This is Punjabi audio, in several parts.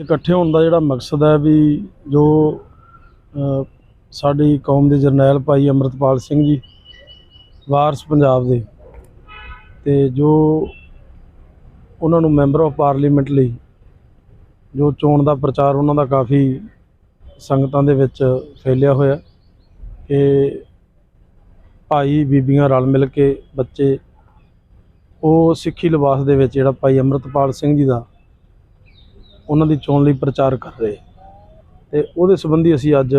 ਇਕੱਠੇ ਹੋਣ ਦਾ ਜਿਹੜਾ ਮਕਸਦ ਹੈ ਵੀ ਜੋ ਸਾਡੀ ਕੌਮ ਦੇ ਜਰਨੈਲ ਭਾਈ ਅੰਮ੍ਰਿਤਪਾਲ ਸਿੰਘ ਜੀ, ਵਾਰਸ ਪੰਜਾਬ ਦੇ ਤੇ ਜੋ ਉਹਨਾਂ ਨੂੰ ਮੈਂਬਰ ਆਫ ਪਾਰਲੀਮੈਂਟ ਲਈ ਜੋ ਚੋਣ ਦਾ ਪ੍ਰਚਾਰ ਉਹਨਾਂ ਦਾ ਕਾਫੀ ਸੰਗਤਾਂ ਦੇ ਵਿੱਚ ਫੈਲਿਆ ਹੋਇਆ ਕਿ ਭਾਈ ਬੀਬੀਆਂ ਰਲ ਮਿਲ ਕੇ ਬੱਚੇ ਉਹ ਸਿੱਖੀ ਲਿਬਾਸ ਦੇ ਵਿੱਚ ਜਿਹੜਾ ਭਾਈ ਅੰਮ੍ਰਿਤਪਾਲ ਸਿੰਘ ਜੀ ਦਾ ਉਹਨਾਂ ਦੀ ਚੋਣ ਲਈ ਪ੍ਰਚਾਰ ਕਰ ਰਹੇ। ਤੇ ਉਹਦੇ ਸੰਬੰਧੀ ਅਸੀਂ ਅੱਜ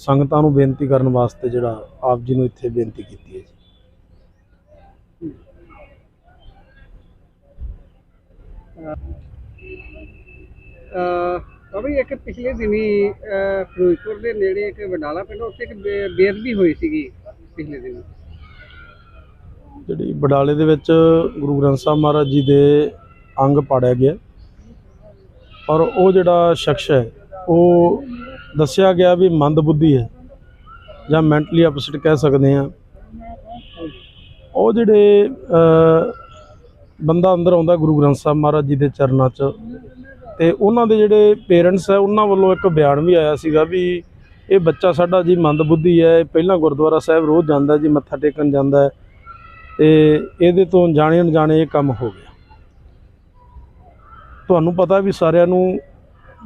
ਸੰਗਤਾਂ ਨੂੰ ਬੇਨਤੀ ਕਰਨ ਵਾਸਤੇ ਜਿਹੜਾ ਆਪ ਜੀ ਨੂੰ ਇੱਥੇ ਬੇਨਤੀ ਕੀਤੀ ਹੈ ਜੀ। ਅਭੀ ਇੱਕ ਪਿਛਲੇ ਦਿਨੀ ਫਿਰੋਜ਼ਪੁਰ ਦੇ ਨੇੜੇ ਇੱਕ ਵਡਾਲਾ ਪਿੰਡ ਉੱਥੇ ਇੱਕ ਬੇਅਦਬੀ ਹੋਈ ਸੀਗੀ ਪਿਛਲੇ ਦਿਨ। ਜਿਹੜੀ ਬਡਾਲੇ ਦੇ ਵਿੱਚ ਗੁਰੂ ਗ੍ਰੰਥ ਸਾਹਿਬ ਮਹਾਰਾਜ ਜੀ ਦੇ ਅੰਗ ਪਾੜਿਆ ਗਿਆ। ਔਰ ਉਹ ਜਿਹੜਾ ਸ਼ਖਸ ਹੈ, ਉਹ ਦੱਸਿਆ ਗਿਆ ਵੀ ਮੰਦਬੁੱਧੀ ਹੈ, ਜਾਂ ਮੈਂਟਲੀ ਅਪਸੈਟ ਕਹਿ ਸਕਦੇ ਆ ਉਹ ਜਿਹੜੇ ਬੰਦਾ ਅੰਦਰ ਆਉਂਦਾ ਗੁਰੂ ਗ੍ਰੰਥ ਸਾਹਿਬ ਮਹਾਰਾਜ ਜੀ ਦੇ ਚਰਨਾਂ 'ਚ, ਤੇ ਉਹਨਾਂ ਦੇ ਜਿਹੜੇ ਪੇਰੈਂਟਸ ਹੈ, ਉਹਨਾਂ ਵੱਲੋਂ ਇੱਕ ਬਿਆਨ ਵੀ ਆਇਆ ਸੀਗਾ ਵੀ ਇਹ ਬੱਚਾ ਸਾਡਾ ਜੀ ਮੰਦਬੁੱਧੀ ਹੈ, ਇਹ ਪਹਿਲਾਂ ਗੁਰਦੁਆਰਾ ਸਾਹਿਬ ਰੋਜ਼ ਜਾਂਦਾ ਜੀ, ਮੱਥਾ ਟੇਕਣ ਜਾਂਦਾ ਹੈ, ਤੇ ਇਹਦੇ ਤੋਂ ਜਾਣੇ ਅਣਜਾਣੇ ਇਹ ਕੰਮ ਹੋ ਗਿਆ। ਤੁਹਾਨੂੰ ਪਤਾ ਵੀ ਸਾਰਿਆਂ ਨੂੰ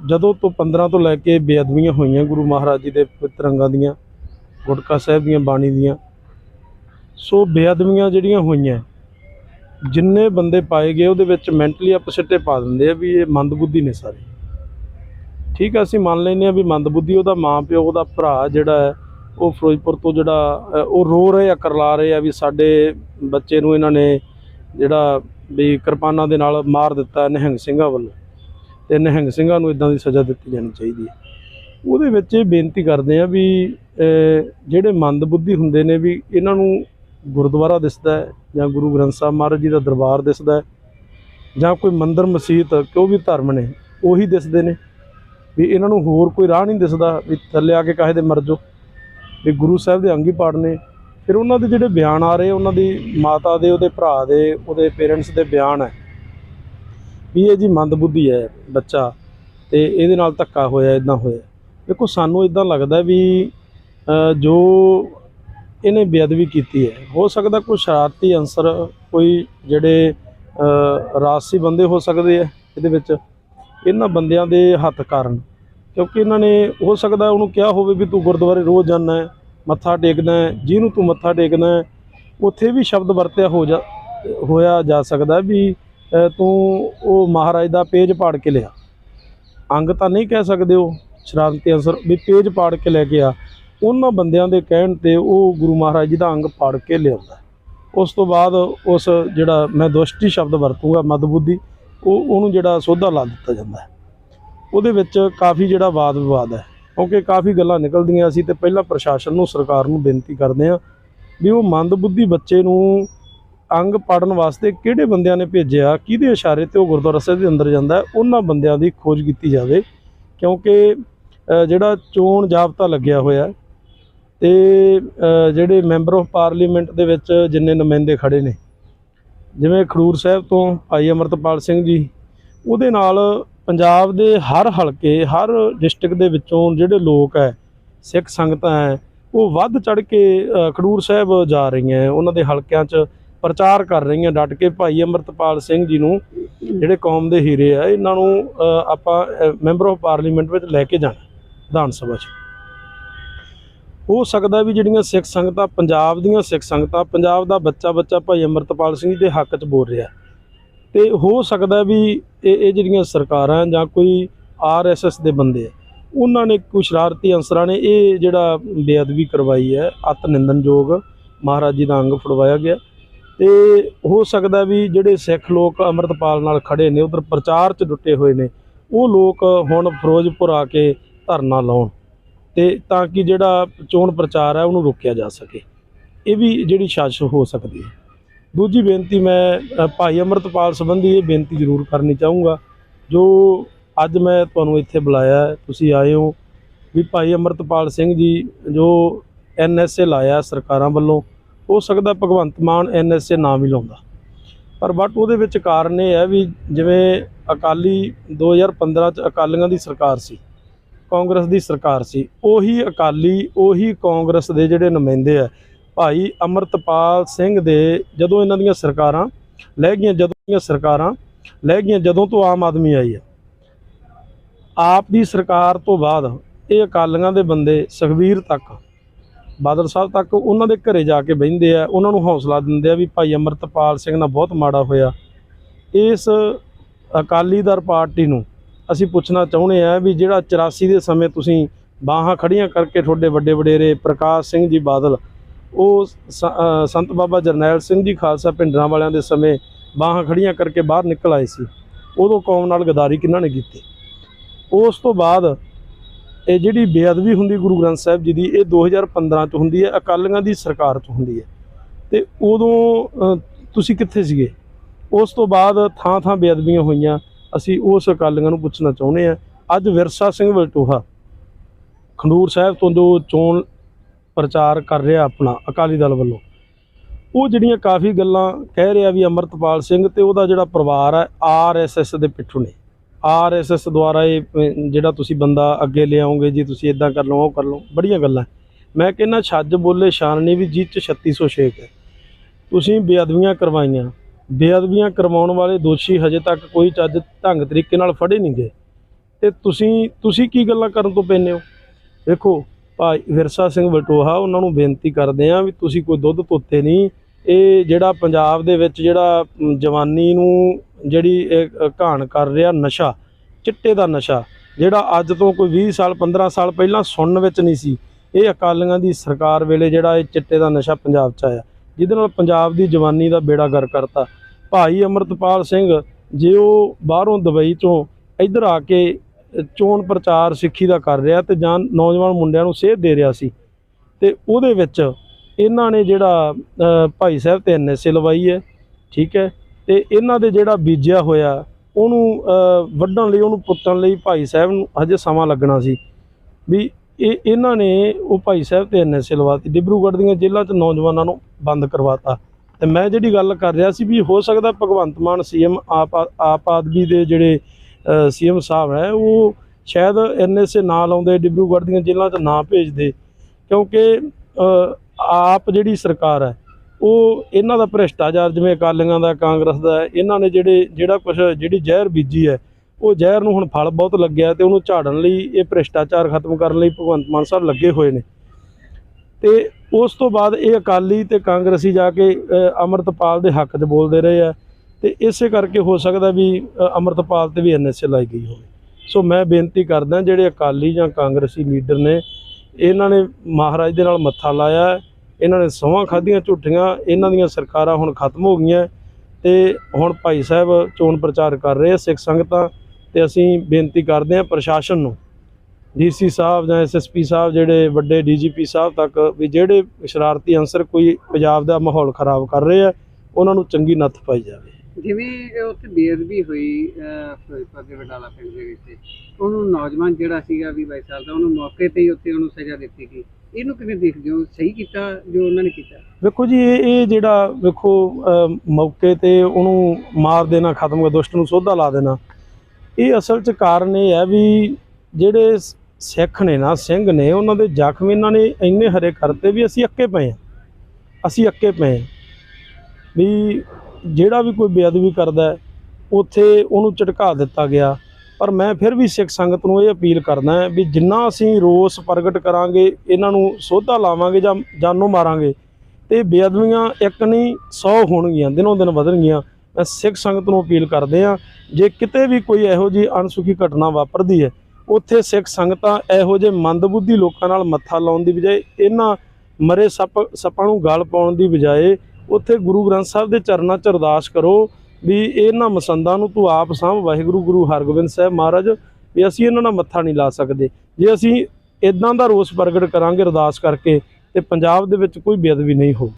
ਜਦੋਂ ਤੋਂ 15 ਤੋਂ ਲੈ ਕੇ ਬੇਅਦਬੀਆਂ ਹੋਈਆਂ ਗੁਰੂ ਮਹਾਰਾਜ ਜੀ ਦੇ ਪਵਿੱਤਰ ਅੰਗਾਂ ਦੀਆਂ, ਗੁਟਕਾ ਸਾਹਿਬ ਦੀਆਂ, ਬਾਣੀ ਦੀਆਂ, ਸੋ ਬੇਅਦਬੀਆਂ ਜਿਹੜੀਆਂ ਹੋਈਆਂ, ਜਿੰਨੇ ਬੰਦੇ ਪਾਏ ਗਏ ਉਹਦੇ ਵਿੱਚ ਮੈਂਟਲੀ ਅਪਸੈਟੇ ਪਾ ਦਿੰਦੇ ਆ ਵੀ ਇਹ ਮੰਦਬੁੱਧੀ ਨੇ ਸਾਰੇ। ਠੀਕ ਆ, ਅਸੀਂ ਮੰਨ ਲੈਂਦੇ ਆ ਵੀ ਮੰਦਬੁੱਧੀ ਉਹਦਾ ਮਾਂ ਪਿਓ, ਉਹਦਾ ਭਰਾ ਜਿਹੜਾ ਹੈ, ਉਹ ਫਿਰੋਜ਼ਪੁਰ ਤੋਂ ਜਿਹੜਾ ਉਹ ਰੋ ਰਹੇ ਆ, ਕਰਲਾ ਰਹੇ ਆ ਵੀ ਸਾਡੇ ਬੱਚੇ ਨੂੰ ਇਹਨਾਂ ਨੇ ਜਿਹੜਾ ਵੀ ਕਿਰਪਾਨਾਂ ਦੇ ਨਾਲ ਮਾਰ ਦਿੱਤਾ ਨਿਹੰਗ ਸਿੰਘਾਂ ਵੱਲੋਂ। ਤੇ ਨਿਹੰਗ ਸਿੰਘਾਂ ਨੂੰ ਇਦਾਂ ਦੀ ਸਜ਼ਾ ਦਿੱਤੀ ਜਾਣੀ ਚਾਹੀਦੀ ਹੈ। ਉਹਦੇ ਵਿੱਚ ਇਹ ਬੇਨਤੀ ਕਰਦੇ ਆ ਵੀ ਅ, ਜਿਹੜੇ ਮੰਦਬੁੱਧੀ ਹੁੰਦੇ ਨੇ ਵੀ ਇਹਨਾਂ ਨੂੰ ਗੁਰਦੁਆਰਾ ਦਿਸਦਾ ਹੈ ਜਾਂ ਗੁਰੂ ਗ੍ਰੰਥ ਸਾਹਿਬ ਮਹਾਰਾਜ ਜੀ ਦਾ ਦਰਬਾਰ ਦਿਸਦਾ ਹੈ ਜਾਂ ਕੋਈ ਮੰਦਰ ਮਸਜਿਦ ਕਿਉਂ ਵੀ ਧਰਮ ਨੇ ਉਹੀ ਦਿਸਦੇ ਨੇ। ਵੀ ਇਹਨਾਂ ਨੂੰ ਹੋਰ ਕੋਈ ਰਾਹ ਨਹੀਂ ਦਿਸਦਾ ਵੀ ਥੱਲੇ ਆ ਕੇ ਕਾਹੇ ਦੇ ਮਰ ਜਾਓ। ਵੀ ਗੁਰੂ ਸਾਹਿਬ ਦੇ ਅੰਗ ਹੀ ਪਾੜ ਨੇ ਫਿਰ ਉਹਨਾਂ ਦੇ ਜਿਹੜੇ ਬਿਆਨ ਆ ਰਹੇ ਉਹਨਾਂ ਦੀ ਮਾਤਾ ਦੇ ਉਹਦੇ ਭਰਾ ਦੇ ਉਹਦੇ ਪੇਰੈਂਟਸ ਦੇ ਬਿਆਨ ਹੈ ਵੀ ਇਹ ਜੀ ਮੰਦਬੁੱਧੀ ਹੈ ਬੱਚਾ ਤੇ ਇਹਦੇ ਨਾਲ ਧੱਕਾ ਹੋਇਆ ਇਦਾਂ ਹੋਇਆ। ਦੇਖੋ ਸਾਨੂੰ ਇਦਾਂ ਲੱਗਦਾ ਵੀ ਜੋ ਇਹਨੇ ਬੇਅਦਬੀ ਕੀਤੀ ਹੈ ਹੋ ਸਕਦਾ ਕੋਈ ਸ਼ਰਾਰਤੀ ਅੰਸਰ ਕੋਈ ਜਿਹੜੇ ਅ, ਰਾਜਸੀ ਬੰਦੇ ਹੋ ਸਕਦੇ ਆ ਇਹਦੇ ਵਿੱਚ ਇਹਨਾਂ ਬੰਦਿਆਂ ਦੇ ਹੱਥ ਕਾਰਨ। ਕਿਉਂਕਿ ਇਹਨਾਂ ਨੇ ਹੋ ਸਕਦਾ ਉਹਨੂੰ ਕਿਹਾ ਹੋਵੇ ਵੀ ਤੂੰ ਗੁਰਦੁਆਰੇ ਰੋਜ਼ ਜਾਂਦਾ ਹੈ ਮੱਥਾ ਟੇਕਦਾ ਜਿਹਨੂੰ ਤੂੰ ਮੱਥਾ ਟੇਕਦਾ ਉੱਥੇ ਵੀ ਸ਼ਬਦ ਵਰਤਿਆ ਹੋ ਜਾ, ਹੋਇਆ ਜਾ ਸਕਦਾ ਵੀ ਤੂੰ ਉਹ ਮਹਾਰਾਜ ਦਾ ਪੇਜ ਪਾੜ ਕੇ ਲਿਆ। ਅੰਗ ਤਾਂ ਨਹੀਂ ਕਹਿ ਸਕਦੇ ਉਹ, ਸ਼ਰਾਰਤੀ ਅਨਸਰ, ਵੀ ਪੇਜ ਪਾੜ ਕੇ ਲੈ ਕੇ ਆ। ਉਹਨਾਂ ਬੰਦਿਆਂ ਦੇ ਕਹਿਣ ਤੇ ਉਹ ਗੁਰੂ ਮਹਾਰਾਜ ਜੀ ਦਾ ਅੰਗ ਪਾੜ ਕੇ ਲਿਆਉਂਦਾ ਉਸ ਤੋਂ ਬਾਅਦ ਉਸ ਜਿਹੜਾ ਮੈਂ ਦੁਸ਼ਟੀ ਸ਼ਬਦ ਵਰਤੂੰਗਾ, ਮਦਬੁੱਧੀ, ਉਹ ਉਹਨੂੰ ਜਿਹੜਾ ਸੋਧਾ ਲਾ ਦਿੱਤਾ ਜਾਂਦਾ ਉਹਦੇ ਵਿੱਚ ਕਾਫੀ ਜਿਹੜਾ ਵਾਦ ਵਿਵਾਦ ਹੈ। ਕਿਉਂਕਿ ਕਾਫੀ ਗੱਲਾਂ ਨਿਕਲਦੀਆਂ ਸੀ ਤੇ ਪਹਿਲਾਂ ਪ੍ਰਸ਼ਾਸਨ ਨੂੰ ਸਰਕਾਰ ਨੂੰ ਬੇਨਤੀ ਕਰਦੇ ਹਾਂ ਵੀ ਉਹ ਮੰਦਬੁੱਧੀ ਬੱਚੇ ਨੂੰ ਅੰਗ ਪਾੜਨ ਵਾਸਤੇ ਕਿਹੜੇ ਬੰਦਿਆਂ ਨੇ ਭੇਜਿਆ, ਕਿਹਦੇ ਇਸ਼ਾਰੇ ਤੇ ਉਹ ਗੁਰਦੁਆਰਾ ਸਾਹਿਬ ਦੇ ਅੰਦਰ ਜਾਂਦਾ ਉਹਨਾਂ ਬੰਦਿਆਂ ਦੀ ਖੋਜ ਕੀਤੀ ਜਾਵੇ। ਕਿਉਂਕਿ ਜਿਹੜਾ ਚੋਣ ਜਾਬਤਾ ਲੱਗਿਆ ਹੋਇਆ ਹੈ ਤੇ ਜਿਹੜੇ ਮੈਂਬਰ ਆਫ ਪਾਰਲੀਮੈਂਟ ਦੇ ਵਿੱਚ ਜਿੰਨੇ ਨੁਮਾਇੰਦੇ ਖੜੇ ਨੇ, ਜਿਵੇਂ ਖਡੂਰ ਸਾਹਿਬ ਤੋਂ ਭਾਈ ਅਮਰਤਪਾਲ ਸਿੰਘ ਜੀ, ਉਹਦੇ ਨਾਲ ਪੰਜਾਬ ਦੇ ਹਰ ਹਲਕੇ, ਹਰ ਡਿਸਟ੍ਰਿਕਟ ਦੇ ਵਿੱਚੋਂ ਜਿਹੜੇ ਲੋਕ ਹੈ, ਸਿੱਖ ਸੰਗਤਾਂ ਹੈ, ਉਹ ਵੱਧ ਚੜ ਕੇ ਖਡੂਰ ਸਾਹਿਬ ਜਾ ਰਹੀਆਂ ਉਹਨਾਂ ਦੇ ਹਲਕਿਆਂ 'ਚ ਪ੍ਰਚਾਰ ਕਰ ਰਹੀਆਂ ਡਟ ਕੇ ਭਾਈ ਅਮਰਤਪਾਲ ਸਿੰਘ ਜੀ ਨੂੰ, ਜਿਹੜੇ ਕੌਮ ਦੇ ਹੀਰੇ ਆ, ਇਹਨਾਂ ਨੂੰ ਆਪਾਂ ਮੈਂਬਰ ਆਫ ਪਾਰਲੀਮੈਂਟ ਵਿੱਚ ਲੈ ਕੇ ਜਾਣਾ, ਵਿਧਾਨ ਸਭਾ 'ਚ। ਹੋ ਸਕਦਾ ਵੀ ਜਿਹੜੀਆਂ ਸਿੱਖ ਸੰਗਤਾਂ, ਪੰਜਾਬ ਦੀਆਂ ਸਿੱਖ ਸੰਗਤਾਂ, ਪੰਜਾਬ ਦਾ ਬੱਚਾ ਬੱਚਾ ਭਾਈ ਅਮਰਤਪਾਲ ਸਿੰਘ ਜੀ ਦੇ ਹੱਕ 'ਚ ਬੋਲ ਰਿਹਾ। ਤੇ ਹੋ ਸਕਦਾ ਵੀ ਇਹ ਇਹ ਜਿਹੜੀਆਂ ਸਰਕਾਰਾਂ ਜਾਂ ਕੋਈ ਆਰਐਸਐਸ ਦੇ ਬੰਦੇ ਆ, ਉਹਨਾਂ ਨੇ ਕੋਈ ਸ਼ਰਾਰਤੀ ਅੰਸਰਾਂ ਨੇ ਇਹ ਜਿਹੜਾ ਬੇਅਦਬੀ ਕਰਵਾਈ ਹੈ, ਅਤ ਨਿੰਦਨਯੋਗ ਮਹਾਰਾਜ ਜੀ ਦਾ ਅੰਗ ਫੜਵਾਇਆ ਗਿਆ। ਤੇ ਹੋ ਸਕਦਾ ਵੀ ਜਿਹੜੇ ਸਿੱਖ ਲੋਕ ਅਮਰਤਪਾਲ ਨਾਲ ਖੜੇ ਨੇ, ਉਧਰ ਪ੍ਰਚਾਰ 'ਚ ਡੁੱਟੇ ਹੋਏ ਨੇ, ਉਹ ਲੋਕ ਹੁਣ ਫਿਰੋਜ਼ਪੁਰ ਆ ਕੇ ਧਰਨਾ ਲਾਉਣ ਤੇ ਤਾਂ ਕਿ ਜਿਹੜਾ ਚੋਣ ਪ੍ਰਚਾਰ ਹੈ, ਉਹਨੂੰ ਰੋਕਿਆ ਜਾ ਸਕੇ। ਇਹ ਵੀ ਜਿਹੜੀ ਸਾਜ਼ਿਸ਼ ਹੋ ਸਕਦੀ ਹੈ। ਦੂਜੀ ਬੇਨਤੀ ਮੈਂ ਭਾਈ ਅਮਰਤਪਾਲ ਸੰਬੰਧੀ ਇਹ ਬੇਨਤੀ ਜ਼ਰੂਰ ਕਰਨੀ ਚਾਹੂੰਗਾ। ਜੋ ਅੱਜ ਮੈਂ ਤੁਹਾਨੂੰ ਇੱਥੇ ਬੁਲਾਇਆ, ਤੁਸੀਂ ਆਏ ਹੋ, ਵੀ ਭਾਈ ਅਮਰਤਪਾਲ ਸਿੰਘ ਜੀ ਜੋ ਐਨਐਸਏ ਲਾਇਆ ਸਰਕਾਰਾਂ ਵੱਲੋਂ, ਹੋ ਸਕਦਾ ਭਗਵੰਤ ਮਾਨ ਐਨਐਸਏ ਨਾ ਵੀ ਲਾਉਂਦਾ। ਪਰ ਬਟ ਉਹਦੇ ਵਿੱਚ ਕਾਰਨ ਇਹ ਹੈ ਵੀ ਜਿਵੇਂ ਅਕਾਲੀ 2015 ਚ ਅਕਾਲੀਆਂ ਦੀ ਸਰਕਾਰ ਸੀ, ਕਾਂਗਰਸ ਦੀ ਸਰਕਾਰ ਸੀ, ਉਹੀ ਅਕਾਲੀ, ਉਹੀ ਕਾਂਗਰਸ ਦੇ ਜਿਹੜੇ ਨੁਮਾਇੰਦੇ ਆ ਭਾਈ ਅਮਰਤਪਾਲ ਸਿੰਘ ਦੇ ਜਦੋਂ ਇਹਨਾਂ ਦੀਆਂ ਸਰਕਾਰਾਂ ਲੈ ਗਈਆਂ, ਜਦੋਂ ਦੀਆਂ ਸਰਕਾਰਾਂ ਲੈ ਗਈਆਂ, ਜਦੋਂ ਤੋਂ ਆਮ ਆਦਮੀ ਆਈ ਹੈ। ਆਪ ਦੀ ਸਰਕਾਰ ਤੋਂ ਬਾਅਦ ਇਹ ਅਕਾਲੀਆਂ ਦੇ ਬੰਦੇ ਸੁਖਬੀਰ ਤੱਕ, ਬਾਦਲ ਸਾਹਿਬ ਤੱਕ ਉਹਨਾਂ ਦੇ ਘਰੇ ਜਾ ਕੇ ਬਹਿੰਦੇ ਆ, ਉਹਨਾਂ ਨੂੰ ਹੌਸਲਾ ਦਿੰਦੇ ਆ ਵੀ ਭਾਈ ਅਮਰਤਪਾਲ ਸਿੰਘ ਨਾਲ ਬਹੁਤ ਮਾੜਾ ਹੋਇਆ। ਇਸ ਅਕਾਲੀ ਦਲ ਪਾਰਟੀ ਨੂੰ ਅਸੀਂ ਪੁੱਛਣਾ ਚਾਹੁੰਦੇ ਆ ਵੀ ਜਿਹੜਾ 84 ਦੇ ਸਮੇਂ ਤੁਸੀਂ ਬਾਹਾਂ ਖੜੀਆਂ ਕਰਕੇ ਤੁਹਾਡੇ ਵੱਡੇ ਵਡੇਰੇ ਪ੍ਰਕਾਸ਼ ਸਿੰਘ ਜੀ ਬਾਦਲ ਉਹ ਸ- ਸੰਤ ਬਾਬਾ ਜਰਨੈਲ ਸਿੰਘ ਜੀ ਖਾਲਸਾ ਪਿੰਡਰਾਂ ਵਾਲਿਆਂ ਦੇ ਸਮੇਂ ਬਾਹਾਂ ਖੜੀਆਂ ਕਰਕੇ ਬਾਹਰ ਨਿਕਲ ਆਏ ਸੀ। ਉਦੋਂ ਕੌਮ ਨਾਲ ਗਦਾਰੀ ਕਿਹਨਾਂ ਨੇ ਕੀਤੀ? ਉਸ ਤੋਂ ਬਾਅਦ ਇਹ ਜਿਹੜੀ ਬੇਅਦਬੀ ਹੁੰਦੀ ਗੁਰੂ ਗ੍ਰੰਥ ਸਾਹਿਬ ਜੀ ਦੀ, ਇਹ 2015 ਚ ਹੁੰਦੀ ਹੈ, ਅਕਾਲੀਆਂ ਦੀ ਸਰਕਾਰ ਚ ਹੁੰਦੀ ਹੈ। ਤੇ ਉਦੋਂ ਤੁਸੀਂ ਕਿੱਥੇ ਸੀਗੇ? ਉਸ ਤੋਂ ਬਾਅਦ ਥਾਂ ਥਾਂ ਬੇਅਦਬੀਆਂ ਹੋਈਆਂ। ਅਸੀਂ ਉਸ ਅਕਾਲੀਆਂ ਨੂੰ ਪੁੱਛਣਾ ਚਾਹੁੰਦੇ ਆ ਅੱਜ ਵਿਰਸਾ ਸਿੰਘ ਵਲਟੋਹਾ ਖੰਡੂਰ ਸਾਹਿਬ ਤੋਂ ਜੋ ਚੋਣ ਪ੍ਰਚਾਰ ਕਰ ਰਿਹਾ ਆਪਣਾ, ਅਕਾਲੀ ਦਲ ਵੱਲੋਂ। ਉਹ ਜਿਹੜੀਆਂ ਕਾਫੀ ਗੱਲਾਂ ਕਹਿ ਰਿਹਾ ਵੀ ਅਮਰਤਪਾਲ ਸਿੰਘ ਤੇ ਉਹਦਾ ਜਿਹੜਾ ਪਰਿਵਾਰ ਹੈ ਆਰਐਸਐਸ ਦੇ ਪਿੱਠੂ ਨੇ। ਆਰਐਸਐਸ ਦੁਆਰਾ ਇਹ ਜਿਹੜਾ ਤੁਸੀਂ ਬੰਦਾ ਅੱਗੇ ਲਿਆਓਗੇ, ਜੀ ਤੁਸੀਂ ਇਦਾਂ ਕਰ ਲਓ, ਉਹ ਕਰ ਲਓ, ਬੜੀਆਂ ਗੱਲਾਂ। ਮੈਂ ਕਹਿੰਦਾ ਛੱਜ ਬੋਲੇ ਸ਼ਾਨ ਨਹੀਂ ਵੀ ਜਿਹ 'ਚ 3606 ਹੈ। ਤੁਸੀਂ ਬੇਅਦਬੀਆਂ ਕਰਵਾਈਆਂ। ਬੇਅਦਬੀਆਂ ਕਰਵਾਉਣ ਵਾਲੇ ਦੋਸ਼ੀ ਹਜੇ ਤੱਕ ਕੋਈ ਚੱਜ ਢੰਗ ਤਰੀਕੇ ਨਾਲ ਫੜੇ ਨਹੀਂ ਗਏ। ਤੇ ਤੁਸੀਂ ਤੁਸੀਂ ਕੀ ਗੱਲਾਂ ਕਰਨ ਤੋਂ ਪੈਂਦੇ ਹੋ? ਦੇਖੋ ਭਾਈ ਵਿਰਸਾ ਸਿੰਘ ਬਟੋਹਾ, ਉਹਨਾਂ ਨੂੰ ਬੇਨਤੀ ਕਰਦੇ ਆ ਵੀ ਤੁਸੀਂ ਕੋਈ ਦੁੱਧ ਧੋਤੇ ਨਹੀਂ। ਇਹ ਜਿਹੜਾ ਪੰਜਾਬ ਦੇ ਵਿੱਚ ਜਿਹੜਾ ਜਵਾਨੀ ਨੂੰ ਜਿਹੜੀ ਘਾਣ ਕਰ ਰਿਹਾ ਨਸ਼ਾ, ਚਿੱਟੇ ਦਾ ਨਸ਼ਾ, ਜਿਹੜਾ ਅੱਜ ਤੋਂ ਕੋਈ 20 ਸਾਲ 15 ਸਾਲ ਪਹਿਲਾਂ ਸੁਣਨ ਵਿੱਚ ਨਹੀਂ ਸੀ, ਇਹ ਅਕਾਲੀਆਂ ਦੀ ਸਰਕਾਰ ਵੇਲੇ ਜਿਹੜਾ ਇਹ ਚਿੱਟੇ ਦਾ ਨਸ਼ਾ ਪੰਜਾਬ 'ਚ ਆਇਆ, ਜਿਹਦੇ ਨਾਲ ਪੰਜਾਬ ਦੀ ਜਵਾਨੀ ਦਾ ਬੇੜਾ ਗਰ ਕਰਤਾ। ਭਾਈ ਅਮਰਤਪਾਲ ਸਿੰਘ, ਜੇ ਉਹ ਬਾਹਰੋਂ ਦੁਬਈ ਤੋਂ ਇੱਧਰ ਆ ਕੇ ਚੋਣ ਪ੍ਰਚਾਰ ਸਿੱਖੀ ਦਾ ਕਰ ਰਿਹਾ ਤੇ ਜਾਂ ਨੌਜਵਾਨ ਮੁੰਡਿਆਂ ਨੂੰ ਸੇਧ ਦੇ ਰਿਹਾ ਸੀ। ਤੇ ਉਹਦੇ ਵਿੱਚ ਇਹਨਾਂ ਨੇ ਜਿਹੜਾ ਭਾਈ ਸਾਹਿਬ ਤੇ ਐਨਐਸਏ ਲਵਾਈ ਹੈ, ਠੀਕ ਹੈ। ਤੇ ਇਹਨਾਂ ਦੇ ਜਿਹੜਾ ਬੀਜਿਆ ਹੋਇਆ, ਉਹਨੂੰ ਵੱਢਣ ਲਈ, ਉਹਨੂੰ ਪੁੱਤਣ ਲਈ ਭਾਈ ਸਾਹਿਬ ਨੂੰ ਹਜੇ ਸਮਾਂ ਲੱਗਣਾ ਸੀ। ਵੀ ਇਹ, ਇਹਨਾਂ ਨੇ ਉਹ ਭਾਈ ਸਾਹਿਬ ਤੇ ਐਨਐਸਏ ਲਵਾਤੀ। ਡਿਬਰੂਗੜ੍ਹ ਦੀਆਂ ਜੇਲ੍ਹਾਂ 'ਚ ਨੌਜਵਾਨਾਂ ਨੂੰ ਬੰਦ ਕਰਵਾਤਾ। ਤੇ ਮੈਂ ਜਿਹੜੀ ਗੱਲ ਕਰ ਰਿਹਾ ਸੀ ਵੀ ਹੋ ਸਕਦਾ ਭਗਵੰਤ ਮਾਨ ਸੀਐਮ ਆਪ ਆਪ ਆਦਮੀ ਦੇ ਜਿਹੜੇ ਸੀਐਮ ਸਾਹਿਬ ਹੈ ਉਹ ਸ਼ਾਇਦ ਐਨਐਸਏ ਨਾ ਲਾਉਂਦੇ ਡਿਬਰੂਗੜ੍ਹ ਦੀਆਂ ਜੇਲ੍ਹਾਂ 'ਚ ਨਾ ਭੇਜਦੇ। ਕਿਉਂਕਿ ਆਪ ਜਿਹੜੀ ਸਰਕਾਰ ਹੈ ਉਹ ਇਹਨਾਂ ਦਾ ਭ੍ਰਿਸ਼ਟਾਚਾਰ ਜਿਵੇਂ ਅਕਾਲੀਆਂ ਦਾ ਕਾਂਗਰਸ ਦਾ ਇਹਨਾਂ ਨੇ ਜਿਹੜੇ ਜਿਹੜਾ ਕੁਝ ਜਿਹੜੀ ਜ਼ਹਿਰ ਬੀਜੀ ਹੈ ਉਹ ਜ਼ਹਿਰ ਨੂੰ ਹੁਣ ਫਲ ਬਹੁਤ ਲੱਗਿਆ ਤੇ ਉਹਨੂੰ ਝਾੜਨ ਲਈ ਇਹ ਭ੍ਰਿਸ਼ਟਾਚਾਰ ਖਤਮ ਕਰਨ ਲਈ ਭਗਵੰਤ ਮਾਨ ਸਾਹਿਬ ਲੱਗੇ ਹੋਏ ਨੇ। ਤੇ ਉਸ ਤੋਂ ਬਾਅਦ ਇਹ ਅਕਾਲੀ ਤੇ ਕਾਂਗਰਸੀ ਜਾ ਕੇ ਅ, ਅੰਮ੍ਰਿਤਪਾਲ ਦੇ ਹੱਕ 'ਚ ਬੋਲਦੇ ਰਹੇ ਆ। ਤੇ ਇਸੇ ਕਰਕੇ ਹੋ ਸਕਦਾ ਵੀ ਅ, ਅੰਮ੍ਰਿਤਪਾਲ ਤੇ ਵੀ ਐਨਐਸਏ ਲਾਈ ਗਈ ਹੋਵੇ। ਸੋ ਮੈਂ ਬੇਨਤੀ ਕਰਦਾ ਜਿਹੜੇ ਅਕਾਲੀ ਜਾਂ ਕਾਂਗਰਸੀ ਲੀਡਰ ਨੇ ਇਹਨਾਂ ਨੇ ਮਹਾਰਾਜ ਦੇ ਨਾਲ ਮੱਥਾ ਲਾਇਆ ਇਹਨਾਂ ਨੇ ਸੌਹਾਂ ਖਾਧੀਆਂ ਝੂਠੀਆਂ ਇਹਨਾਂ ਦੀਆਂ ਸਰਕਾਰਾਂ ਹੁਣ ਖਤਮ ਹੋ ਗਈਆਂ ਤੇ ਹੁਣ ਭਾਈ ਸਾਹਿਬ ਚੋਣ ਪ੍ਰਚਾਰ ਕਰ ਰਹੇ ਆ ਸਿੱਖ ਸੰਗਤਾਂ ਤੇ ਅਸੀਂ ਬੇਨਤੀ ਕਰਦੇ ਹਾਂ ਪ੍ਰਸ਼ਾਸਨ ਨੂੰ ਡੀਸੀ ਸਾਹਿਬ ਜਾਂ ਐਸਐਸਪੀ ਸਾਹਿਬ ਜਿਹੜੇ ਵੱਡੇ ਡੀਜੀਪੀ ਸਾਹਿਬ ਤੱਕ ਵੀ ਜਿਹੜੇ ਸ਼ਰਾਰਤੀ ਅੰਸਰ ਕੋਈ ਪੰਜਾਬ ਦਾ ਮਾਹੌਲ ਖਰਾਬ ਕਰ ਰਹੇ ਆ ਉਹਨਾਂ ਨੂੰ ਚੰਗੀ ਨੱਥ ਪਾਈ ਜਾਵੇ। ਜਿਵੇਂ ਉੱਥੇ ਬੇਅਦਬੀ ਹੋਈ ਫਿਰੋਜ਼ਪੁਰ ਦੇ ਵਡਾਲਾ ਪਿੰਡ ਦੇ ਵਿੱਚ। ਉਹਨੂੰ ਨੌਜਵਾਨ ਜਿਹੜਾ ਸੀਗਾ ਵੀ ਬਾਈ ਸਾਲ ਦਾ, ਉਹਨੂੰ ਮੌਕੇ ਤੇ ਹੀ ਉੱਥੇ ਉਹਨੂੰ ਸਜ਼ਾ ਦਿੱਤੀ ਗਈ। ਇਹਨੂੰ ਕਿਵੇਂ ਦੇਖਦੇ ਹੋ? ਸਹੀ ਕੀਤਾ ਜੋ ਉਹਨਾਂ ਨੇ ਕੀਤਾ? ਵੇਖੋ ਜੀ, ਇਹ ਇਹ ਜਿਹੜਾ ਵੇਖੋ ਮੌਕੇ ਤੇ ਉਹਨੂੰ ਮਾਰ ਦੇਣਾ, ਖਤਮ ਕਰ, ਦੁਸ਼ਟ ਨੂੰ ਸੋਧਾ ਲਾ ਦੇਣਾ। ਇਹ ਅਸਲ 'ਚ ਕਾਰਨ ਇਹ ਹੈ ਵੀ ਜਿਹੜੇ ਸਿੱਖ ਨੇ ਨਾ, ਸਿੰਘ ਨੇ, ਉਹਨਾਂ ਦੇ ਜ਼ਖਮ ਇਹਨਾਂ ਨੇ ਇੰਨੇ ਹਰੇ ਕਰਤੇ ਵੀ ਅਸੀਂ ਅੱਕੇ ਪਏ ਆ ਅਸੀਂ ਅੱਕੇ ਪਏ ਵੀ ਜਿਹੜਾ ਵੀ ਕੋਈ ਬੇਅਦਬੀ ਕਰਦਾ ਉੱਥੇ ਉਹਨੂੰ ਝਟਕਾ ਦਿੱਤਾ ਗਿਆ। ਪਰ ਮੈਂ ਫਿਰ ਵੀ ਸਿੱਖ ਸੰਗਤ ਨੂੰ ਇਹ ਅਪੀਲ ਕਰਦਾ ਹਾਂ ਵੀ ਜਿੰਨਾ ਅਸੀਂ ਰੋਸ ਪ੍ਰਗਟ ਕਰਾਂਗੇ, ਇਹਨਾਂ ਨੂੰ ਸੋਧਾ ਲਾਵਾਂਗੇ ਜਾਂ ਜਾਨੋਂ ਮਾਰਾਂਗੇ, ਤੇ ਬੇਅਦਬੀਆਂ ਇੱਕ ਨਹੀਂ 100 ਹੋਣਗੀਆਂ, ਦਿਨੋਂ ਦਿਨ ਵਧਣਗੀਆਂ। ਮੈਂ ਸਿੱਖ ਸੰਗਤ ਨੂੰ ਅਪੀਲ ਕਰਦੇ ਹਾਂ, ਜੇ ਕਿਤੇ ਵੀ ਕੋਈ ਇਹੋ ਜਿਹੀ ਅਣਸੁਖੀ ਘਟਨਾ ਵਾਪਰਦੀ ਹੈ, ਉੱਥੇ ਸਿੱਖ ਸੰਗਤਾਂ ਇਹੋ ਜਿਹੇ ਮੰਦਬੁੱਧੀ ਲੋਕਾਂ ਨਾਲ ਮੱਥਾ ਲਾਉਣ ਦੀ ਬਜਾਏ, ਇਹਨਾਂ ਮਰੇ ਸੱਪ ਸੱਪਾਂ ਨੂੰ ਗਲ ਪਾਉਣ ਦੀ ਬਜਾਏ ਉੱਥੇ ਗੁਰੂ ਗ੍ਰੰਥ ਸਾਹਿਬ ਦੇ ਚਰਨਾਂ 'ਚ ਅਰਦਾਸ ਕਰੋ ਵੀ ਇਹਨਾਂ ਮਸੰਦਾਂ ਨੂੰ ਤੂੰ ਆਪ ਸਾਂਭ, ਵਾਹਿਗੁਰੂ, ਗੁਰੂ ਹਰਗੋਬਿੰਦ ਸਾਹਿਬ ਮਹਾਰਾਜ, ਵੀ ਅਸੀਂ ਇਹਨਾਂ ਨਾਲ ਮੱਥਾ ਨਹੀਂ ਲਾ ਸਕਦੇ। ਜੇ ਅਸੀਂ ਇਦਾਂ ਦਾ ਰੋਸ ਪ੍ਰਗਟ ਕਰਾਂਗੇ ਅਰਦਾਸ ਕਰਕੇ, ਤੇ ਪੰਜਾਬ ਦੇ ਵਿੱਚ ਕੋਈ ਬੇਅਦਬੀ ਨਹੀਂ ਹੋਊ।